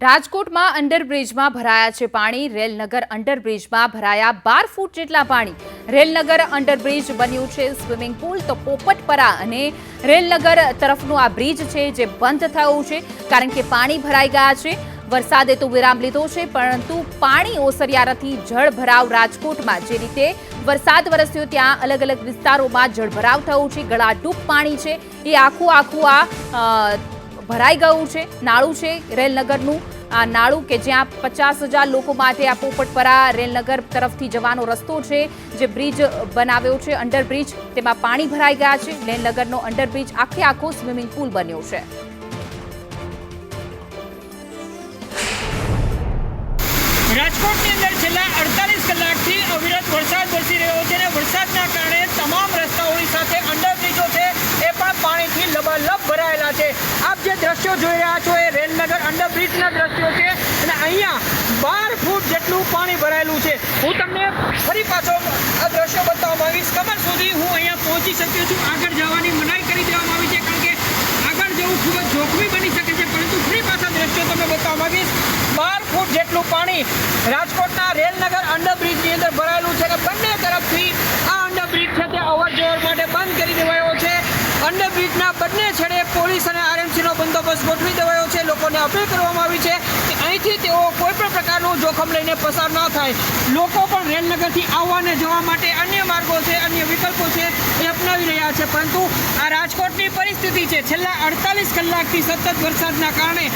રાજકોટમાં અંડરબ્રિજમાં ભરાયા છે પાણી. રેલનગર અંડરબ્રિજમાં ભરાયા બાર ફૂટ જેટલા પાણી. રેલનગર અંડરબ્રિજ બન્યું છે સ્વિમિંગ પુલ, તો પોપટપરા અને રેલનગર તરફનું આ બ્રિજ છે જે બંધ થયું છે, કારણ કે પાણી ભરાઈ ગયા છે. વરસાદે તો વિરામ લીધો છે, પરંતુ પાણી ઓસર્યા નથી જળ રાજકોટમાં. જે રીતે વરસાદ વરસ્યો, ત્યાં અલગ અલગ વિસ્તારોમાં જળભરાવ થયું છે, ગળાડૂબ પાણી છે. એ આખું આખું આ ભરાઈ ગયું છે. નાળું છે રેલનગરનું. આ નાળું કે જ્યાં પચાસ હજાર લોકો માટે આ પોપટપરા રેલનગર તરફથી જવાનો રસ્તો છે, જે બ્રિજ બનાવ્યો છે, અંડરબ્રિજ, તેમાં પાણી ભરાઈ ગયા છે. રેલનગરનો અંડરબ્રિજ આખે આખો સ્વિમિંગ પુલ બન્યો છે. રાજકોટની અંદર છેલ્લા અડતાલીસ કલાકથી અવિરત વરસાદ વરસી રહ્યો છે અને વરસાદના કારણે તમામ રસ્તાઓની સાથે અંડરબ્રિજો છે એ પણ પાણીથી લબાલબ ભરાયેલા છે આપ જે દ્રશ્યો જોઈ રહ્યા છો એ રેલનગર અંડરબ્રિજના દ્રશ્યો છે. અને અહીંયા બાર ફૂટ જેટલું પાણી ભરાયેલું છે. હું તમને ફરી પાછો આ દ્રશ્યો બતાવવા માંગીશ. કમર સુધી હું અહીંયા પહોંચી શક્યો છું. આગળ જવાની મનાઈ કરી દેવામાં આવી છે, કારણ કે આગળ જવું ખૂબ જ જોખમી બની શકે છે. પરંતુ ફરી પાછા દ્રશ્યો તમને બતાવવા માંગીશ. બાર ફૂટ જેટલું પાણી રાજકોટના રેલનગર અંડરબ્રિજની અંદર ભરાયેલું છે અને બંને તરફથી આ અંડરબ્રિજ છે તે અવર જવર માટે બંધ કરી દેવાયો છે અંડરબ્રિજના બંને છેડે પોલીસ અને આરએમસીનો બંદોબસ્ત ગોઠવી દેવાયો છે લોકોને અપીલ કરવામાં આવી છે કે અહીંથી તેઓ કોઈ પણ પ્રકારનું જોખમ લઈને પસાર ન થાય. લોકો પણ રેલનગરથી આવવા અને જવા માટે અન્ય માર્ગો છે, અન્ય વિકલ્પો છે એ અપનાવી રહ્યા છે. પરંતુ આ રાજકોટની પરિસ્થિતિ છે. છેલ્લા અડતાલીસ કલાકથી સતત વરસાદના કારણે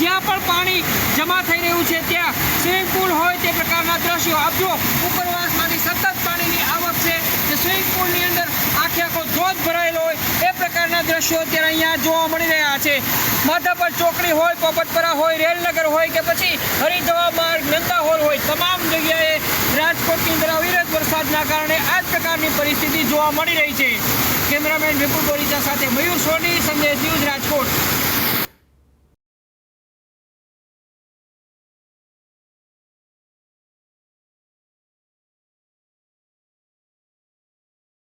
જ્યાં પણ પાણી જમા થઈ રહ્યું છે, ત્યાં સ્વિમિંગ પુલ હોય તે પ્રકારના દ્રશ્યો. આપજો ઉપરવાસમાંથી સતત પાણીની આવક છે જે સ્વિમિંગ પુલની અંદર આખે આખો ધોધ ભરાયેલો હોય એ દ્રશ્યો અત્યારે અહીંયા જોવા મળી રહ્યા છે. માધાપર ચોકડી હોય, પોપટપરા હોય, રેલનગર હોય કે પછી હરિદ્વા માર્ગ, નંદા હોલ હોય, તમામ જગ્યાએ રાજકોટની અંદર અવિરત વરસાદના કારણે આ જ પ્રકારની પરિસ્થિતિ જોવા મળી રહી છે. કેમેરામેન વિપુલ બોરીચા સાથે મયુર સોની, સંદેશ ન્યૂઝ રાજકોટ.